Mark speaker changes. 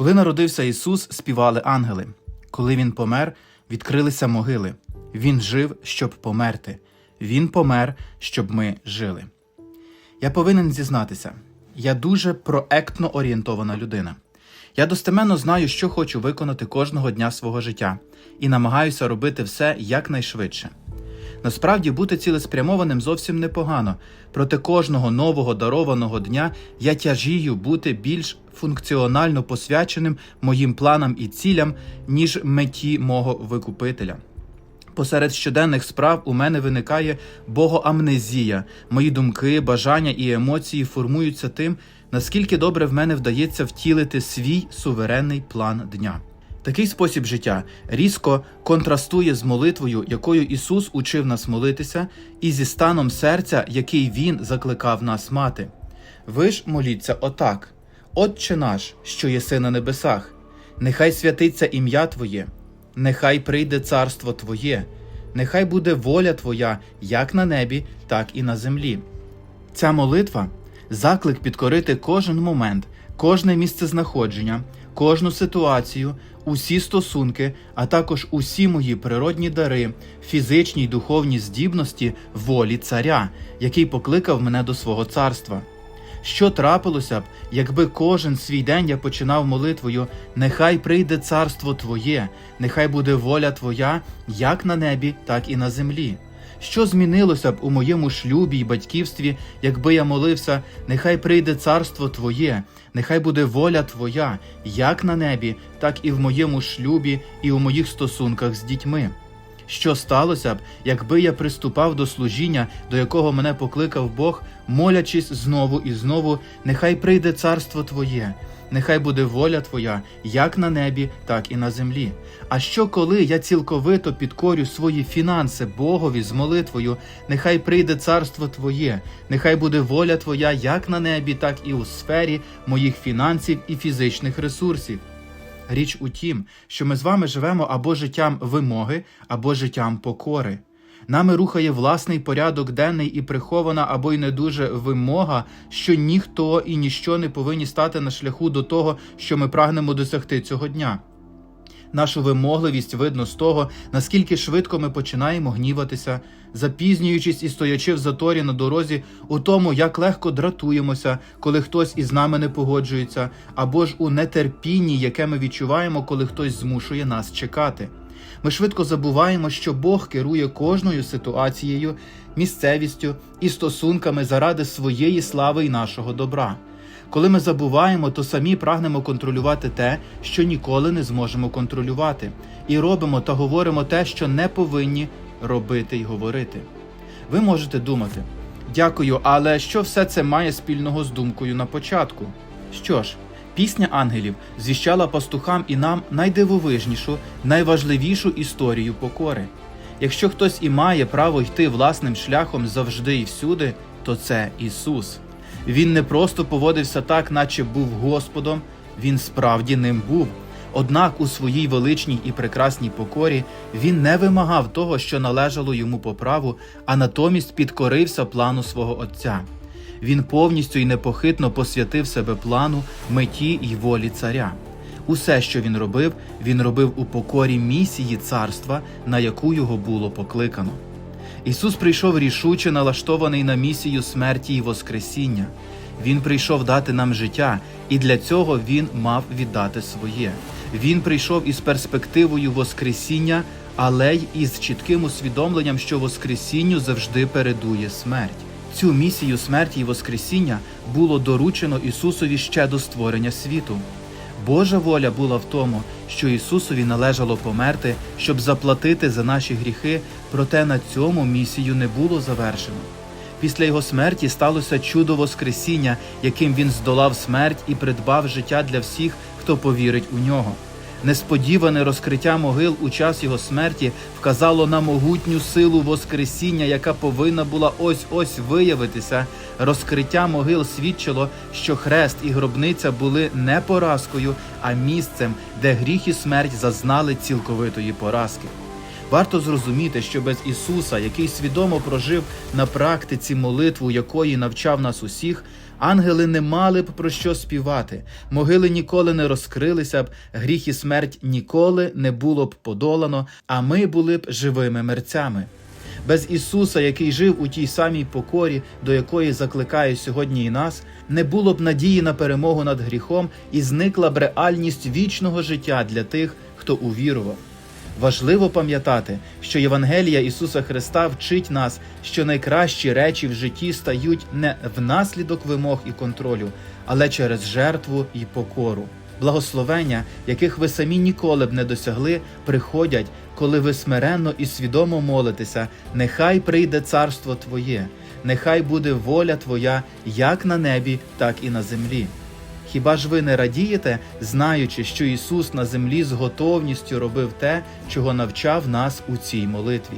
Speaker 1: Коли народився Ісус, співали ангели. Коли Він помер, відкрилися могили. Він жив, щоб померти. Він помер, щоб ми жили. Я повинен зізнатися, я дуже проектно орієнтована людина. Я достеменно знаю, що хочу виконати кожного дня свого життя, і намагаюся робити все якнайшвидше. Насправді бути цілеспрямованим зовсім непогано, проте кожного нового дарованого дня я тяжію бути більш функціонально посвяченим моїм планам і цілям, ніж меті мого викупителя. Посеред щоденних справ у мене виникає богоамнезія. Мої думки, бажання і емоції формуються тим, наскільки добре в мене вдається втілити свій суверенний план дня. Такий спосіб життя різко контрастує з молитвою, якою Ісус учив нас молитися, і зі станом серця, який Він закликав нас мати. Ви ж моліться отак: Отче наш, що єси на небесах, нехай святиться ім'я Твоє, нехай прийде царство Твоє, нехай буде воля Твоя як на небі, так і на землі. Ця молитва заклик підкорити кожен момент, кожне місце знаходження, кожну ситуацію, усі стосунки, а також усі мої природні дари, фізичні й духовні здібності волі царя, який покликав мене до свого царства. Що трапилося б, якби кожен свій день я починав молитвою Нехай прийде царство Твоє, нехай буде воля Твоя як на небі, так і на землі. Що змінилося б у моєму шлюбі й батьківстві, якби я молився, нехай прийде царство Твоє, нехай буде воля Твоя, як на небі, так і в моєму шлюбі і у моїх стосунках з дітьми. Що сталося б, якби я приступав до служіння, до якого мене покликав Бог, молячись знову і знову, нехай прийде царство Твоє, нехай буде воля Твоя, як на небі, так і на землі. А що коли я цілковито підкорю свої фінанси Богові з молитвою, нехай прийде царство Твоє, нехай буде воля Твоя як на небі, так і у сфері моїх фінансів і фізичних ресурсів. Річ у тім, що ми з вами живемо або життям вимоги, або життям покори. Нами рухає власний порядок денний і прихована або й не дуже вимога, що ніхто і ніщо не повинні стати на шляху до того, що ми прагнемо досягти цього дня. Нашу вимогливість видно з того, наскільки швидко ми починаємо гніватися, запізнюючись і стоячи в заторі на дорозі, у тому, як легко дратуємося, коли хтось із нами не погоджується, або ж у нетерпінні, яке ми відчуваємо, коли хтось змушує нас чекати. Ми швидко забуваємо, що Бог керує кожною ситуацією, місцевістю і стосунками заради своєї слави і нашого добра. Коли ми забуваємо, то самі прагнемо контролювати те, що ніколи не зможемо контролювати, і робимо та говоримо те, що не повинні робити й говорити. Ви можете думати, дякую, але що все це має спільного з думкою на початку? Що ж, пісня ангелів звіщала пастухам і нам найдивовижнішу, найважливішу історію покори. Якщо хтось і має право йти власним шляхом завжди і всюди, то це Ісус. Він не просто поводився так, наче був Господом, він справді ним був. Однак у своїй величній і прекрасній покорі він не вимагав того, що належало йому по праву, а натомість підкорився плану свого Отця. Він повністю і непохитно посвятив себе плану, меті й волі царя. Усе, що він робив, він робив у покорі місії царства, на яку його було покликано. Ісус прийшов рішуче налаштований на місію смерті і Воскресіння. Він прийшов дати нам життя, і для цього Він мав віддати своє. Він прийшов із перспективою Воскресіння, але й із чітким усвідомленням, що Воскресінню завжди передує смерть. Цю місію смерті і Воскресіння було доручено Ісусові ще до створення світу. Божа воля була в тому, що Ісусові належало померти, щоб заплатити за наші гріхи, проте на цьому місію не було завершено. Після його смерті сталося чудо Воскресіння, яким він здолав смерть і придбав життя для всіх, хто повірить у нього. Несподіване розкриття могил у час його смерті вказало на могутню силу Воскресіння, яка повинна була ось ось виявитися. Розкриття могил свідчило, що хрест і гробниця були не поразкою, а місцем, де гріх і смерть зазнали цілковитої поразки. Варто зрозуміти, що без Ісуса, який свідомо прожив на практиці молитву, якої навчав нас усіх, ангели не мали б про що співати, могили ніколи не розкрилися б, гріх і смерть ніколи не було б подолано, а ми були б живими мерцями. Без Ісуса, який жив у тій самій покорі, до якої закликає сьогодні і нас, не було б надії на перемогу над гріхом і зникла б реальність вічного життя для тих, хто увірував. Важливо пам'ятати, що Євангелія Ісуса Христа вчить нас, що найкращі речі в житті стають не внаслідок вимог і контролю, але через жертву і покору. Благословення, яких ви самі ніколи б не досягли, приходять, коли ви смиренно і свідомо молитеся, нехай прийде царство Твоє, нехай буде воля Твоя як на небі, так і на землі. Хіба ж ви не радієте, знаючи, що Ісус на землі з готовністю робив те, чого навчав нас у цій молитві?